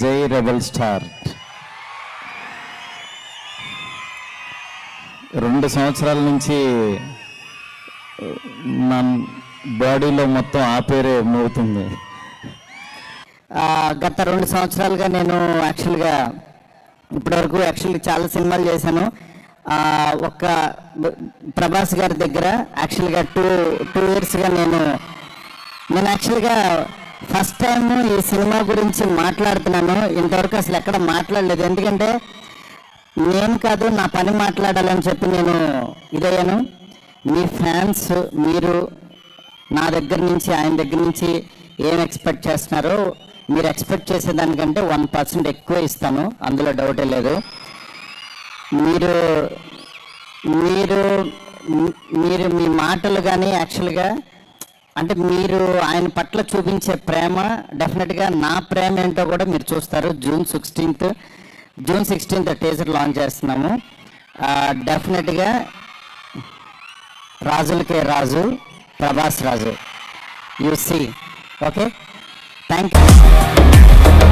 జై rebel star. రెండు సంవత్సరాల నుంచి నా బాడీలో మొత్తం ఆ పేరే మోగుతుంది. గత రెండు సంవత్సరాలుగా నేను యాక్చువల్గా ఇప్పటివరకు యాక్చువల్లీ చాలా సినిమాలు చేశాను. ఒక ప్రభాస్ గారి దగ్గర యాక్చువల్గా టూ టూ ఇయర్స్గా నేను నేను యాక్చువల్గా ఫస్ట్ టైం ఈ సినిమా గురించి మాట్లాడుతున్నాను. ఇంతవరకు అసలు ఎక్కడ మాట్లాడలేదు. ఎందుకంటే నేను కాదు నా పని మాట్లాడాలని చెప్పి నేను ఇదయ్యాను. మీ ఫ్యాన్స్ మీరు నా దగ్గర నుంచి ఆయన దగ్గర నుంచి ఏం ఎక్స్పెక్ట్ చేస్తున్నారో మీరు ఎక్స్పెక్ట్ చేసేదానికంటే వన్ పర్సెంట్ ఎక్కువ ఇస్తాను. అందులో డౌటే లేదు. మీరు మీరు మీరు మీ మాటలు కానీ యాక్చువల్గా అంటే మీరు ఆయన పట్ల చూపించే ప్రేమ డెఫినెట్గా నా ప్రేమ ఏంటో కూడా మీరు చూస్తారు. June sixteenth June sixteenth teaser launch చేస్తున్నాము. డెఫినెట్గా రాజులకే రాజు ప్రభాస్ రాజు. You see okay thank you